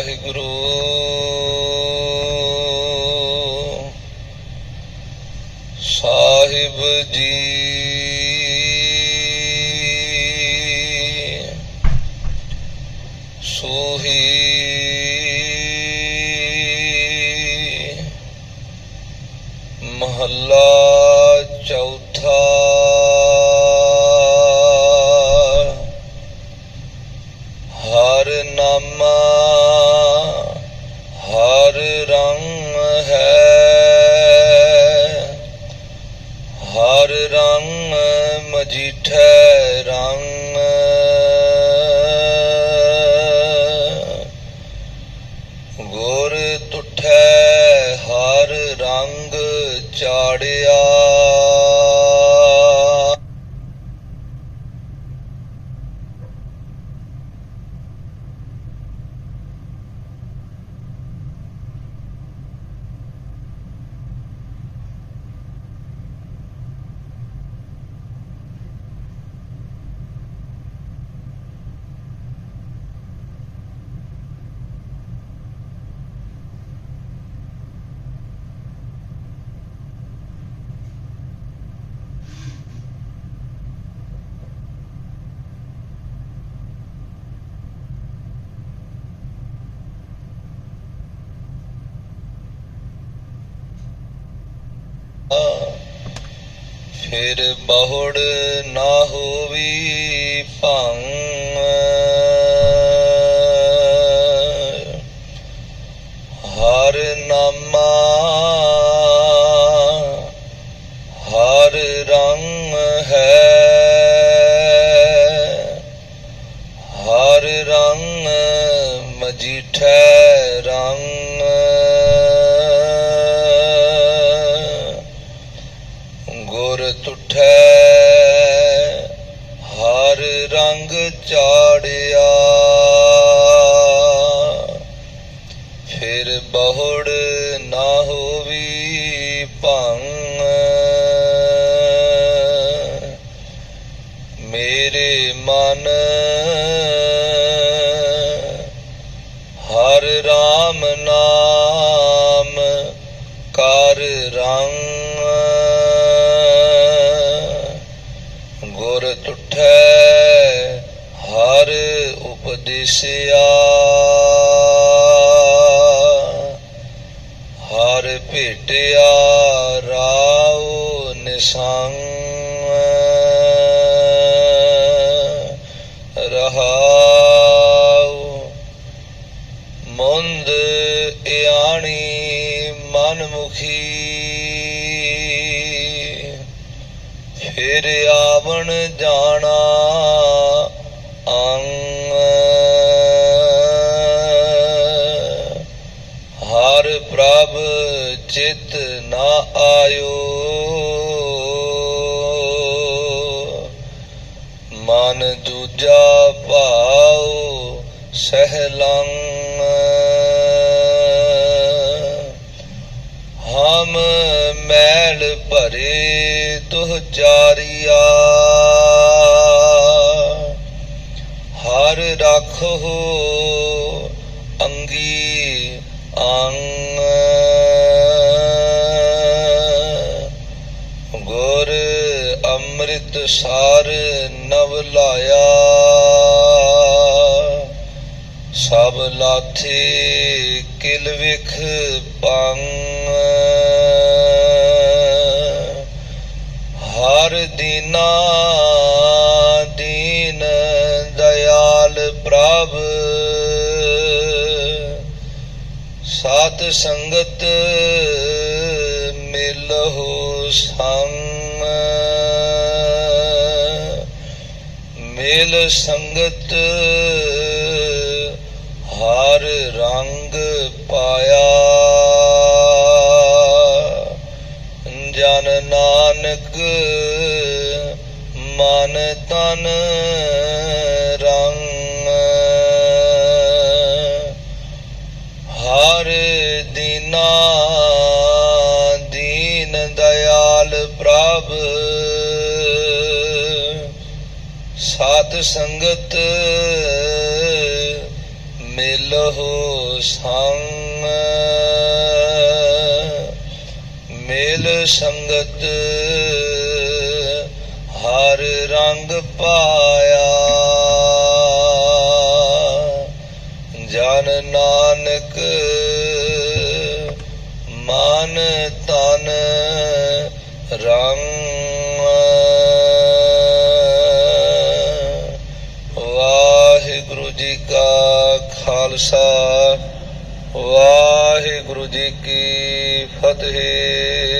ਵਾਹਿਗੁਰੂ। ਸਾਹਿਬ ਜੀ। ਸੋਹੀ। ਮਹੱਲਾ ਚੌਥਾ। ਹਰ ਰੰਗ ਹੈ ਹਰ ਰੰਗ ਮਜੀਠੈ ਰੰਗ ਗੁਰ ਤੁਠੈ ਹਰ ਰੰਗ ਚਾੜਿਆ ਫਿਰ ਬਹੁੜ ਨਾ ਹੋਵੀ ਭੰਗ। ਗੁਰ ਤੁਠੈ, ਹਰ ਰੰਗ ਚਾੜਿਆ। ਫਿਰ ਬਹੁੜ ਨਾ ਹੋਵੀ ਭੰਗ। ਮੇਰੇ ਮਨ ਹਰ RAM ਨਾਮ ਕਰ ਰੰਗ। ਗੁਰ ਹਰ ਉਪਦੇਸਿਆ। ਹਰ ਭੇਟਿਆ ਰਾਉ ਨਿਸੰਗ। ਰਹਾਉ ਮੁੰਦ ਇਆਣੀ ਮਨਮੁਖੀ। ਫਿਰ ਆਵਣ ਜਾਣਾ ਅੰਗ। ਹਰ ਪ੍ਰਭ ਚਿਤ ਨਾ ਆਇਓ। ਮਨ ਦੂਜਾ ਭਾਉ ਸਹਿਲੰਗ। ਹਮ ਮੈਲ ਭਰੇ ਚਾਰਿਆ, ਹਰ ਰੱਖੋ ਅੰਗੀ ਅੰਗ। ਗੁਰ ਅੰਮ੍ਰਿਤ ਸਾਰ ਨਵ ਲਾਇਆ, ਸਭ ਲਾਥੇ ਕਿਲ ਵਿਖ ਪੰਗ। ਹਰ ਦੀਨਾ ਦੀਨ ਦਇਆਲ ਪ੍ਰਭ। ਸਾਤ ਸੰਗਤ ਮਿਲਹੁ ਸੰਗ। ਮਿਲ ਸੰਗਤ ਹਰ ਰੰਗ ਪਾਇਆ। ਜਨ ਨਾਨਕ, ਮਨ ਤਨ ਰੰਗ। ਹਰ ਦੀਨਾ ਦੀਨ ਦਇਆਲ ਪ੍ਰਭ। ਸਾਧ ਸੰਗਤ ਮਿਲ ਲਹੋ ਸੰਗ। ਮੇਲ ਸੰਗਤ ਹਰ ਰੰਗ ਪਾਇਆ। ਜਨ ਨਾਨਕ ਮਨ ਤਨ ਰੰਗ। ਵਾਹਿਗੁਰੂ ਜੀ ਕਾ ਖਾਲਸਾ। ਵਾਹਿਗੁਰੂ ਜੀ ਕੀ ਫਤਿਹ।